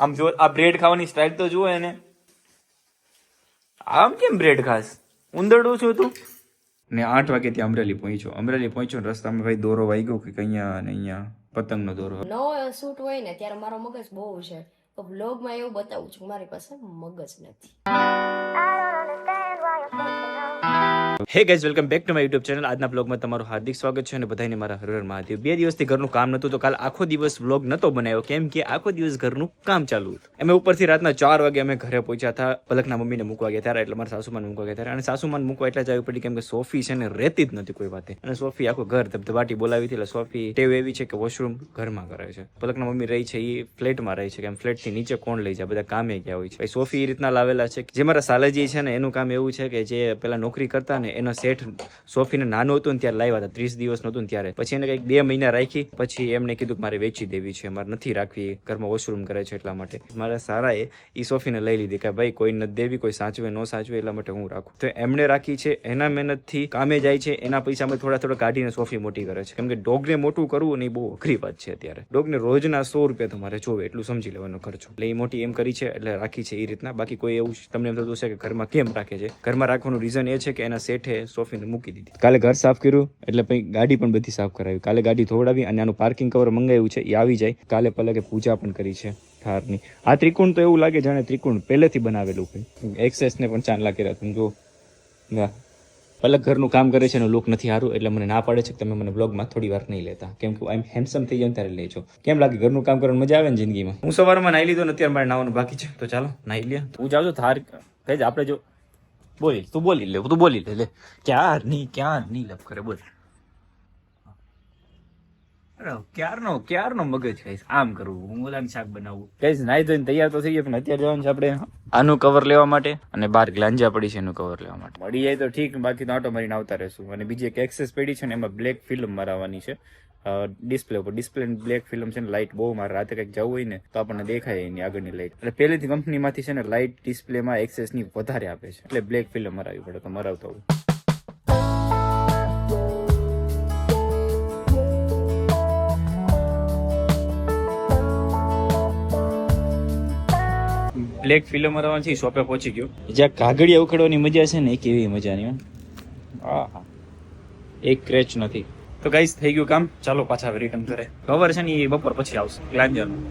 આમ જો આ બ્રેડ ખાવાની સ્ટાઇલ તો જુઓ એને. આમ કેમ બ્રેડ ખાસ ઉંદરડું છું તું. ને આઠ વાગે ત્યાં અમરેલી પહોંચ્યો. અમરેલી પહોંચ્યો ને રસ્તામાં ભાઈ દોરો વાગ્યો કે અહીંયા ને અહીંયા પતંગનો દોરો. નવો શૂટ હોય ને ત્યારે મારો મગજ બહુ છે. તો બ્લોગમાં એવું બતાવું છું મારી પાસે મગજ નથી. Hey guys welcome back to my YouTube channel આજના બ્લોગમાં તમારું હાર્દિક સ્વાગત છે અને બધાને મારા હર હર મહાદેવ. બે દિવસથી ઘરનું કામ નહોતું તો કાલ આખો દિવસ બ્લોગ નહોતો બનાવ્યો. કેમ કે આખો દિવસ ઘરનું કામ ચાલુ હતું. અમે ઉપરથી રાતના ચાર વાગે અમે ઘરે પહોંચ્યા હતા. પલકના મમ્મીને મૂકવા ગયા ત્યારે એટલે મારા સાસુમાન મૂકવા ગયા ત્યારે. અને સાસુમાન મૂકવા એટલે જ આવી પડી કેમ કે સોફી છે ને રહેતી જ નથી કોઈ વાતે. અને સોફી આખું ઘર ધબધબાટી બોલાવી હતી એટલે સોફી ટેવ એવી છે કે વોશરૂમ ઘરમાં કરે છે. પલકના મમ્મી રહી છે એ ફ્લેટમાં રહે છે કેમ ફ્લેટથી નીચે કોણ લઈ જાય? બધા કામે ગયા હોય છે. સોફી એ રીતના લાવેલા છે જે મારા સાલાજી છે ને એનું કામ એવું છે કે જે પેલા નોકરી કરતા ને એનો સેઠ સોફીને નાનું હતું ને ત્યારે લાવ્યા હતા, ત્રીસ દિવસ નહોતું ત્યારે. પછી એને કંઈક બે મહિના રાખી, પછી એમને કીધું કે મારે વેચી દેવી છે, મારે નથી રાખવી, ઘરમાં વોશરૂમ કરે છે એટલા માટે. મારા સારાએ એ સોફીને લઈ લીધી કે ભાઈ કોઈ નથી દેવી, કોઈ સાચવે, ન સાચવે એટલા માટે હું રાખું. તો એમણે રાખી છે, એના મહેનતથી કામે જાય છે, એના પૈસામાં થોડા થોડા કાઢીને સોફી મોટી કરે છે. કેમ કે ડોગને મોટું કરવું અને એ બહુ અઘરી વાત છે અત્યારે. ડોગને રોજના સો રૂપિયા તમારે જોવે, એટલું સમજી લેવાનો ખર્ચો. એટલે એ મોટી એમ કરી છે, એટલે રાખી છે એ રીતના. બાકી કોઈ એવું તમને એમ થતું હશે કે ઘરમાં કેમ રાખે છે? ઘરમાં રાખવાનું રીઝન એ છે કે એના શેઠે સોફીને મૂકી દીધી. કાલે ઘર સાફ કર્યું એટલે પછી ગાડી પણ બધી સાફ કરાવી. કાલે ગાડી ધોવડાવી અને આનું પાર્કિંગ કવર મંગાવ્યું છે એ આવી જાય. કાલે પલકે પૂજા પણ કરી છે થારની. આ ત્રિકોણ તો એવું લાગે જાણે ત્રિકોણ પહેલેથી બનાવેલું હોય. એક્સેસને પણ ચાંદલા કર્યા તમે જો ના પલક ઘરનું કામ કરે છે અને લુક નથી સારું એટલે મને ના પાડે છે કે તમે મને બ્લોગમાં થોડી વાર નહીં લેતા. કેમ કે આમ હેન્ડસમ થઈ જાવ ત્યારે લેજો કેમ લાગે ઘરનું કામ કરવાની મજા આવે ને જિંદગીમાં? હું સવારમાં નાહી લીધો ને અત્યારે મારે નાવાનું બાકી છે. તો ચાલો નાહી લે તું જાવ છો થાર કઈ આપણે જો બોલી તું બોલી લે તું બોલી લે લે. ક્યાર નહીં ક્યાર નહીં લપ કરે બોલ. અરે ક્યારનો ક્યારનો મગજ કહીશ આમ કરવું હું ઓલાનું શાક બનાવવું કહીશ નાઈ ધોઈને તૈયાર તો થઈ ગયા પણ અત્યારે જવાનું છે આપણે. આનું કવર લેવા માટે અને બહાર ગ્લાંજા પડી છે એનું કવર લેવા માટે. મળી જાય તો ઠીક બાકી તો ઓટો મારીને આવતા રહેશું. અને બીજી એક એક્સેસ પડી છે ને એમાં બ્લેક ફિલ્મ મરાવવાની છે. ડિસ્પ્લે ઉપર. ડિસ્પ્લે બ્લેક ફિલ્મ છે ને લાઇટ બહુ મારે રાતે કંઈક જવું હોય ને તો આપણને દેખાય એની આગળની લાઇટ એટલે પહેલેથી કંપનીમાંથી છે ને લાઇટ ડિસ્પ્લેમાં એક્સેસની વધારે આપે છે. એટલે બ્લેક ફિલ્મ મરાવી પડે તો મરાવતો હોય બ્લેક ફિલ્મ મરાવવાની છે શોપે પહોંચી ગયો. જ્યાં કાગળિયા ઉખડવાની મજા છે ને એ કેવી મજાની હા. એક ક્રેચ નથી. તો ગાઈસ થઈ ગયું કામ. ચાલો પાછા રિટર્ન કરે ખબર છે ને બપોર પછી આવશે ગ્લાન્જરનું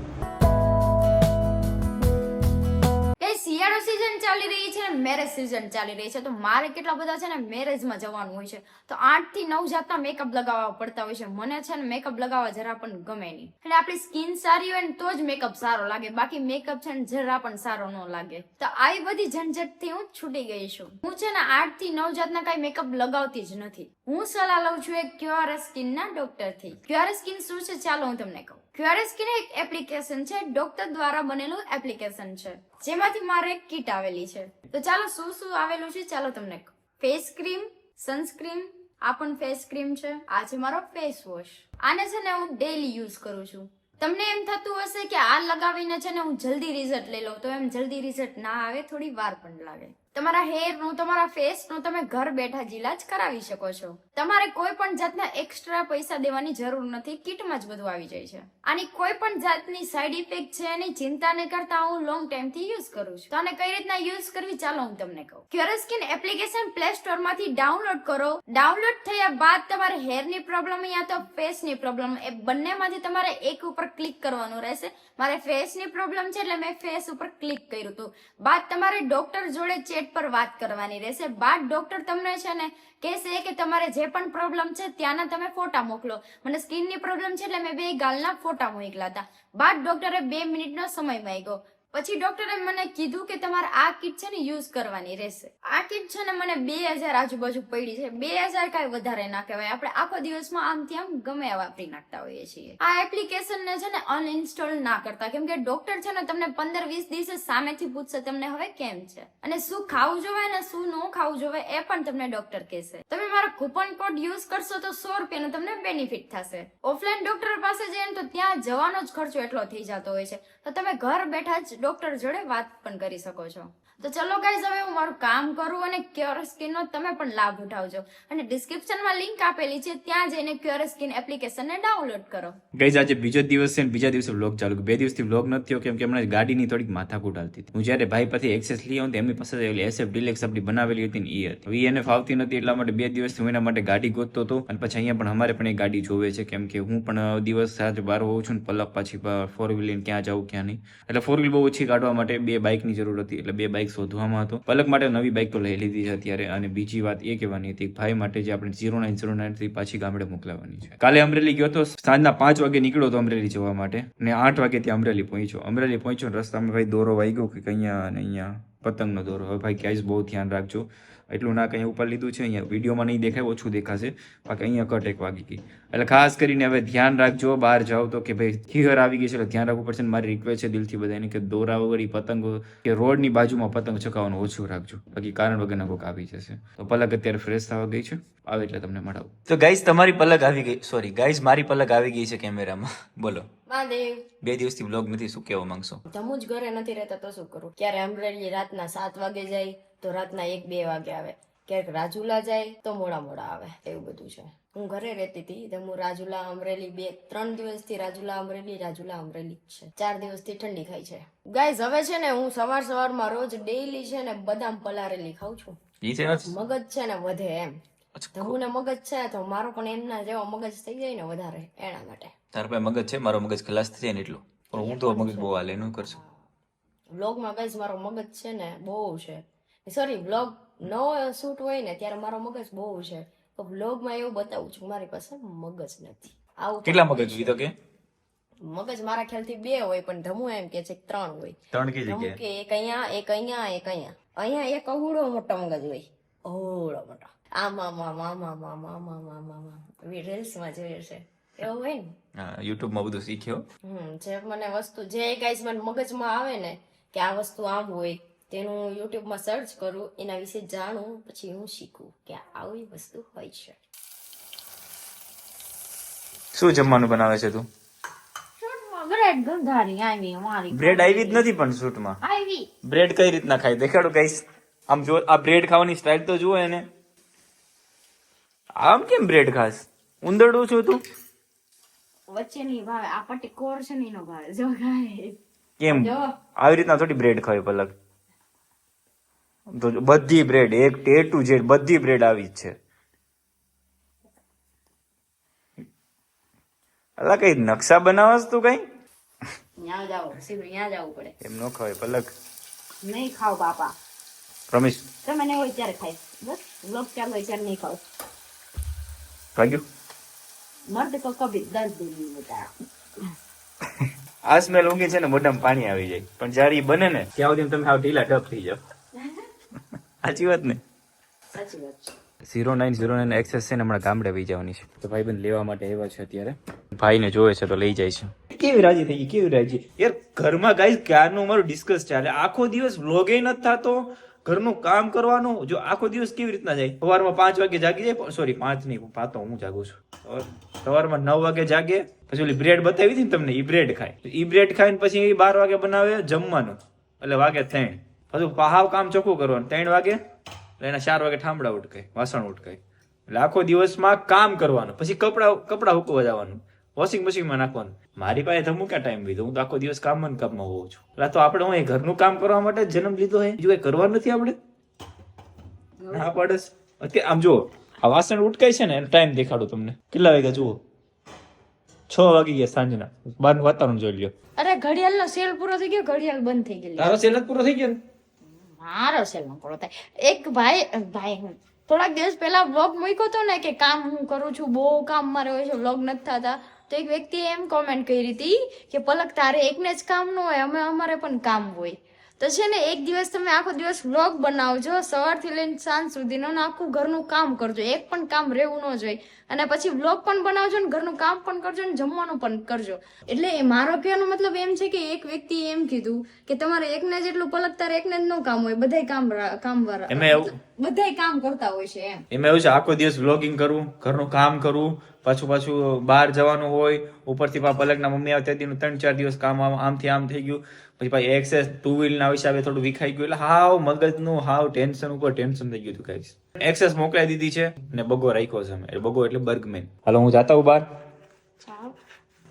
શિયાળો સિઝન ચાલી રહી છે ને મેરેજ સિઝન ચાલી રહી છે. તો મારે કેટલા બધા છે ને મેરેજમાં જવાનું હોય છે. તો આઠથી નવ જાતના મેકઅપ લગાવવા પડતા હોય છે. મને છે ને મેકઅપ લગાવવા જરા પણ ગમે નહીં. એટલે આપણી સ્કિન સારી હોય ને તો જ મેકઅપ સારો લાગે. બાકી મેકઅપ છે ને જરા પણ સારો ન લાગે. તો આવી બધી ઝંઝટથી હું છૂટી ગઈ છું. હું છે ને આઠથી નવ જાતના કઈ મેકઅપ લગાવતી જ નથી. હું સલાહ લઉં છું એક ક્યુઆર સ્કિન ના ડોક્ટરથી ક્યોર સ્કિન શું છે? ચાલો હું તમને કહું. ક્યુઆર સ્કિન એક એપ્લિકેશન છે, ડોક્ટર દ્વારા બનેલું એપ્લિકેશન છે, જેમાંથી મારે એક કીટ આવેલી છે. તો ચાલો શું શું આવેલું છે ચાલો તમને કહું. ફેસ ક્રીમ સનસ્ક્રીમ આ પણ ફેસ ક્રીમ છે, આ છે મારો ફેસ વોશ. આને છે ને હું ડેઈલી યુઝ કરું છું. તમને એમ થતું હશે કે આ લગાવીને છે ને હું જલ્દી રિઝલ્ટ લઈ લઉં, તો એમ જલ્દી રિઝલ્ટ ના આવે, થોડી વાર પણ લાગે. તમારા હેરનું તમારા ફેસનું તમે ઘર બેઠા જ ઇલાજ કરાવી શકો છો. તમારે કોઈ પણ જાતના એક્સ્ટ્રા પૈસા દેવાની જરૂર નથી, કીટમાં જ બધું આવી જાય છે. આની કોઈ પણ જાતની સાઈડ ઇફેક્ટ છે એની ચિંતા ન કરતા હું લોંગ ટાઈમથી યુઝ કરું છું. તો આને કઈ રીતના યુઝ કરવી ચાલો હું તમને કહું. ક્યોરસ્કિન એપ્લિકેશન પ્લે સ્ટોરમાંથી ડાઉનલોડ કરો. ડાઉનલોડ થયા બાદ તમારે હેરની પ્રોબ્લેમ યા તો ફેસની પ્રોબ્લેમ એ બંનેમાંથી તમારે એક ઉપર ક્લિક કરવાનું રહેશે. મારે ફેસની પ્રોબ્લેમ છે એટલે મેં ફેસ ઉપર ક્લિક કર્યું હતું. બાદ તમારે ડોક્ટર જોડે ચેટ પર વાત કરવાની રહેશે. બાદ ડોક્ટર તમને છે ને કહેશે કે તમારે જે પણ પ્રોબ્લેમ છે ત્યાંના તમે ફોટા મોકલો. મને સ્કિનની પ્રોબ્લેમ છે એટલે મેં બે ગાલના ફોટા મોકલા હતા. બાદ ડોક્ટરે બે મિનિટનો સમય માંગ્યો. પછી ડોક્ટરે મને કીધું કે તમારે આ કીટ છે ને યુઝ કરવાની રહેશે. આ કીટ છે ને મને બે હજાર આજુબાજુ પડી છે. બે હજાર કાંઈ વધારે ના કહેવાય. આપણે આખો દિવસમાં આમ આમ ગમે વાપરી નાખતા હોઈએ છીએ. આ એપ્લિકેશન ને છે ને અનઇન્સ્ટોલ ના કરતા. કેમ કે ડોક્ટર છે ને તમને પંદર વીસ દિવસે સામેથી પૂછશે, તમને હવે કેમ છે? અને શું ખાવું જોવે ને શું ન ખાવું જોવે એ પણ તમને ડોક્ટર કહેશે. તમે મારો કૂપન કોડ યુઝ કરશો તો સો રૂપિયાનો તમને બેનિફિટ થશે. ઓફલાઈન ડોક્ટર પાસે જઈએ તો ત્યાં જવાનો જ ખર્ચો એટલો થઈ જતો હોય છે. તો તમે ઘર બેઠા જ ડોક્ટર જોડે વાત પણ કરી શકો છો. તો ચલો ગાઈઝ હવે હું મારું કામ કરું અને ક્યોર સ્કિનનો તમે પણ લાભ ઉઠાવજો. અને ડિસ્ક્રિપ્શનમાં લિંક આપેલી છે, ત્યાં જઈને ક્યોર સ્કિન એપ્લિકેશનને ડાઉનલોડ કરો. ગઈઝ આજે બીજો દિવસ છે બીજા દિવસે વ્લોગ ચાલુ બે દિવસથી વ્લોગ નથી કેમ કે હમણાં ગાડીની થોડીક માથાકૂટ હાલતી હું જ્યારે ભાઈ પાસે એક્સેસ લઈ આવું એમની પાસે એસએફ ડિલેક્સ આપણી બનાવેલી હતી એ હતી. એને ફાવતી નથી એટલા માટે બે દિવસથી હું એના માટે ગાડી ગોતતો હતો. અને પછી અહીંયા પણ અમારે પણ એ ગાડી જોવે છે, કેમ કે હું પણ દિવસ સાંજ બહાર હોઉં છું ને પલક પાછી ફોર વ્હીલ ક્યાં જાઉં, ક્યાં નહીં. એટલે ફોર વ્હીલ બહુ ઓછી કાઢવા માટે બે બાઇકની જરૂર હતી. એટલે બે બાઇક શોધવામાં હતો. પલક માટે નવી બાઇક તો લઈ લીધી છે અત્યારે અને બીજી વાત એ કહેવાની હતી ભાઈ માટે જે આપણે ઝીરો નાઇન ઝીરો નાઇનથી પાછી ગામડે મોકલાવાની છે. કાલે અમરેલી ગયો તો સાંજના પાંચ વાગે નીકળ્યો તો અમરેલી જવા માટે ને આઠ વાગે ત્યાં અમરેલી પહોંચ્યો. અમરેલી પહોંચ્યો રસ્તામાં ભાઈ દોરો વાગ્યો કે અહીંયા અને અહીંયા પતંગનો દોરો. હવે ભાઈ ક્યાંય બહુ ધ્યાન રાખજો. એટલું ના કંઈ ઉપર લીધું છે, અહીંયા વિડીયોમાં નહીં દેખાય, ઓછું દેખાશે. બાકી અહીંયા કટ એક વાગી ગઈ. એટલે ખાસ કરીને હવે ધ્યાન રાખજો, બહાર જાઓ તો કે ભાઈ ખીહર આવી ગઈ છે, એટલે ધ્યાન રાખવું પડશે મારી રિક્વેસ્ટ છે દિલથી બધાને કે દોરા વગર પતંગો, કે રોડની બાજુમાં પતંગ ચકાવવાનું ઓછું રાખજો. બાકી કારણ વગરના કોઈક આવી જશે. તો પલક અત્યારે ફ્રેશ થવા ગઈ છે. આવે એટલે તમને મળાવું. તો ગાઈઝ તમારી પલક આવી ગઈ સોરી ગાઈઝ મારી પલક આવી ગઈ છે કેમેરામાં બોલો. બે દિવસથી બ્લોગ નથી શું કહેવા માંગશો? તમુ જ ઘરે નથી રહેતા તો શું કરું? ક્યારે અમરેલી રાતના સાત વાગે જાય તો રાતના એક બે વાગે આવે. ક્યારેક રાજુલા જાય તો મોડા મોડા આવે. એવું બધું છે. હું ઘરે રહેતી હતી તો હું રાજુલા અમરેલી બે ત્રણ દિવસથી રાજુલા અમરેલી રાજુલા અમરેલી જ છે. ચાર દિવસથી ઠંડી ખાઈ છે. ગાઈઝ હવે છે ને હું સવાર સવારમાં રોજ ડેઈલી છે ને બદામ પલારેલી ખાઉં છું. મગજ છે ને વધે એમ. ને મગજ છે તો મારો પણ એમના જેવો મગજ થઈ જાય ને વધારે એના માટે. તારા પાસે મગજ છે મારો મગજ ખલાસ થઈ જાય ને એટલું પણ હું તો મગજ બહુ હાલે એનું કરશું વ્લોગમાં ગાઈઝ મારો મગજ છે ને બહુ છે સોરી વ્લોગ નો શૂટ હોય ને ત્યારે મારો મગજ બહુ છે તો વ્લોગમાં એવું બતાવું છું મારી પાસે મગજ નથી આવું કેટલા મગજ તો કે મગજ મારા ખ્યાલથી બે હોય પણ ધમુ એમ કે છે કે ત્રણ હોય ત્રણ કે જગ્યાએ કે એક અહીંયા એક અહીંયા એક અહીંયા અહીંયા એક અવળો મોટો મગજ હોય અવળો મોટો આમ આમ આમ આમ આમ આમ આમ આમ આમ આમ આમ રીલ્સમાં જોયું છે એવું હોય ને યુટ્યુબમાં બધું શીખ્યો. હમ જે મને વસ્તુ જે ગાઈસ મને મગજમાં આવે ને કે આ વસ્તુ આમ હોય તેનું યુટ્યુબમાં સર્ચ કરું એના વિશે જાણું પછી હું શીખું કે આવી વસ્તુ હોય છે. શું જમવાનું બનાવે છે તું? બ્રેડ ગંધારી આવી મારી બ્રેડ આવી જ નથી પણ શૂટમાં? આવી. બ્રેડ કઈ રીતના ખાય? દેખાડો ગાઈસ આમ જો આ બ્રેડ ખાવાની સ્ટાઇલ તો જુઓ એને. આમ કેમ બ્રેડ ખાસ ઉંદરડું છું તું? વચ્ચેની ભાવે આ પટ્ટી કોર છે ને એનો ભાવે. જો ગાય કેમ? જો. આવી રીતના થોડી બ્રેડ ખાવી પલક. તો બધી બ્રેડ એક એ ટુ ઝેડ બધી બ્રેડ આવી જ છે. અલા કઈ નકશા બનાવસ તું કઈ? ન્યા જાવ સીધું ન્યા જવું પડે. એમ નો ખવાય પલક. નહીં ખાવ બાપા. પ્રમેશ તમે નહીં હોય ત્યારે ખાય. બસ લોક ચાલુ હોય ત્યારે નહીં ખાવ. ભાગ્યું? મર્દ કો કભી દર્દ નહીં હોતા આ સ્મેલ ઊંઘી છે ને મોઢામાં પાણી આવી જાય. પણ જ્યારે એ બને ને ત્યાં સુધી તમે આવ ઢીલા ઢપ થઈ જાવ સાચી વાત ને? સાચી વાત છે. Zero nine zero nine access છે ને હમણાં ગામડે વહી જવાની છે. તો ભાઈ બંધ લેવા માટે આવ્યા છે અત્યારે. ભાઈને જોવે છે તો લઈ જાય છે. કેવી રાજી થઈ ગઈ કેવી રાજી? યાર ઘરમાં ગાઈસ ક્યારનું અમારું ડિસ્કસ ચાલે? આખો દિવસ વ્લોગે નથી થતો ઘરનું કામ કરવાનું, જો આખો દિવસ કેવી રીતના જાય? સવારમાં પાંચ વાગે જાગી જાય સોરી પાંચ નહીં પાતો, હું જાગું છું. સવારમાં નવ વાગે જાગે, પછી ઓલી બ્રેડ બતાવી હતી ને તમને એ બ્રેડ ખાય. એ બ્રેડ ખાઈને પછી એ બાર વાગે બનાવે જમવાનું, એટલે વાગે ત્રણ. પછી પહાવ કામ ચોખ્ખું કરવાનું, ત્રણ વાગે, એટલે એના ચાર વાગે ઠામડા ઉટકાય, વાસણ ઉટકાય. એટલે આખો દિવસમાં કામ કરવાનું, પછી કપડા કપડા હુકવા જવાનું. વોશિંગ મશીનમાં નાખવાનું. મારી પાસે ધમુ ક્યાં ટાઈમ લીધો. હું તો આખો દિવસ કામ ને કામમાં હોઉં છું. એટલે તો આપણે હું અહીં ઘરનું કામ કરવા માટે જન્મ લીધો હે? બીજું કઈ કરવાનું નથી આપણે? ના પાડસ અત્યારે આમ જુઓ આ વાસણ ઉટકાય છે ને એનો ટાઈમ દેખાડું તમને. કેટલા વાગ્યા જુઓ? છ વાગી ગયા સાંજના. બહારનું વાતાવરણ જોઈ લ્યો. અરે ઘડિયાળનો સેલ પૂરો થઈ ગયો ઘડિયાળ બંધ થઈ ગયેલી તારો સેલ જ પૂરો થઈ ગયો ને? મારો સેલ નો પૂરો થાય. એક ભાઈ ભાઈ હું થોડાક દિવસ પહેલા વ્લોગ મૂક્યો હતો ને કે કામ હું કરું છું બહુ કામ મારે હોય છે વ્લોગ નથી થતા. તો એક વ્યક્તિએ એમ કોમેન્ટ કરી હતી કે, પલક, તારે એકને જ કામ ન હોય, અમે અમારે પણ કામ હોય. તો છે ને એક દિવસ તમે આખો દિવસ વ્લોગ બનાવજો સવારથી લઈને સાંજ સુધીનો ને આખું ઘરનું કામ કરજો એક પણ કામ રહેવું ન જોઈએ. અને પછી વ્લોગ પણ બનાવજો ને ઘરનું કામ પણ કરજો ને જમવાનું પણ કરજો. એટલે એ મારો કહેવાનો મતલબ એમ છે કે એક વ્યક્તિ એમ કીધું કે તમારે એકને જેટલું પલકતા એકને જ ન કામ હોય બધાય કામ કામ વાળા એમાં એવું બધાય કામ કરતા હોય છે એમ. એમાં એવું છે આખો દિવસ વ્લોગિંગ કરવું ઘરનું કામ કરવું પાછું પાછું બહાર જવાનું હોય ઉપરથી પા પલકના મમ્મી આવતા ત્યાંથી ત્રણ ચાર દિવસ કામ આમ- આમથી આમ થઈ ગયું. પછી પાછી એક્સેસ ટુ વ્હીલ ના હિસાબે થોડું વિખાઈ ગયું એટલે હાવ મગજનું હાવ ટેન્શન ઉપર ટેન્શન થઈ ગયું હતું ગાઈસ. એક્સેસ મોકલાઈ દીધી છે ને બગો રાખ્યો છે અમે. બગો એટલે બર્ગમેન. હાલો હું જાતા હું બહાર.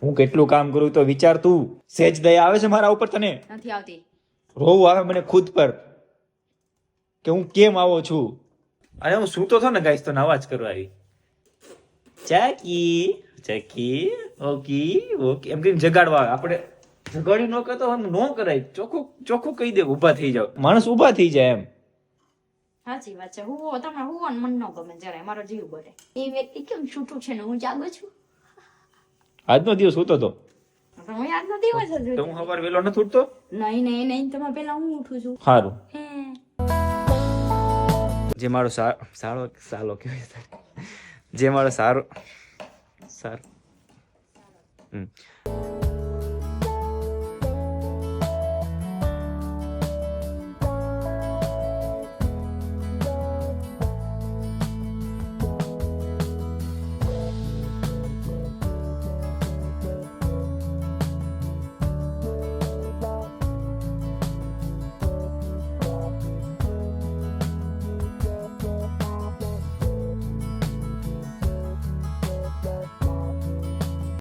હું કેટલું કામ કરું તો વિચાર તું. સેજ દયા આવે છે મારા ઉપર તને? નથી આવતી. રોવું આવે મને ખુદ પર. કે હું કેમ આવો છું? અને હું સૂતો થો ને ગાઈસ તો નવાજ કરવા આવી. ચેકી ચાકી ઓકી ઓકે. એમ કહીને જગાડવા આવે. આપણે જગાડી ન કરતો એમ નો કરાય. ચોખ્ખું ચોખ્ખું કહી દે ઊભા થઈ જાવ માણસ ઊભા થઈ જાય એમ. સાચી વાત છે. હું તમે હું મન ન ગમે જરાય. મારો જીવ બરે એ વ્યક્તિ કેમ છૂટું છે ને હું જાગો છું? આજનો દિવસ સૂતો તો. હું આજનો દિવસ જ તો હું સવાર વેલો નથી ઉઠતો? નહીં નહીં નહીં. તમે પેલા હું ઉઠું છું. સારું જે મારો સાળો સારો સાલો કહેવાય જે મારો સારો સારો હમ.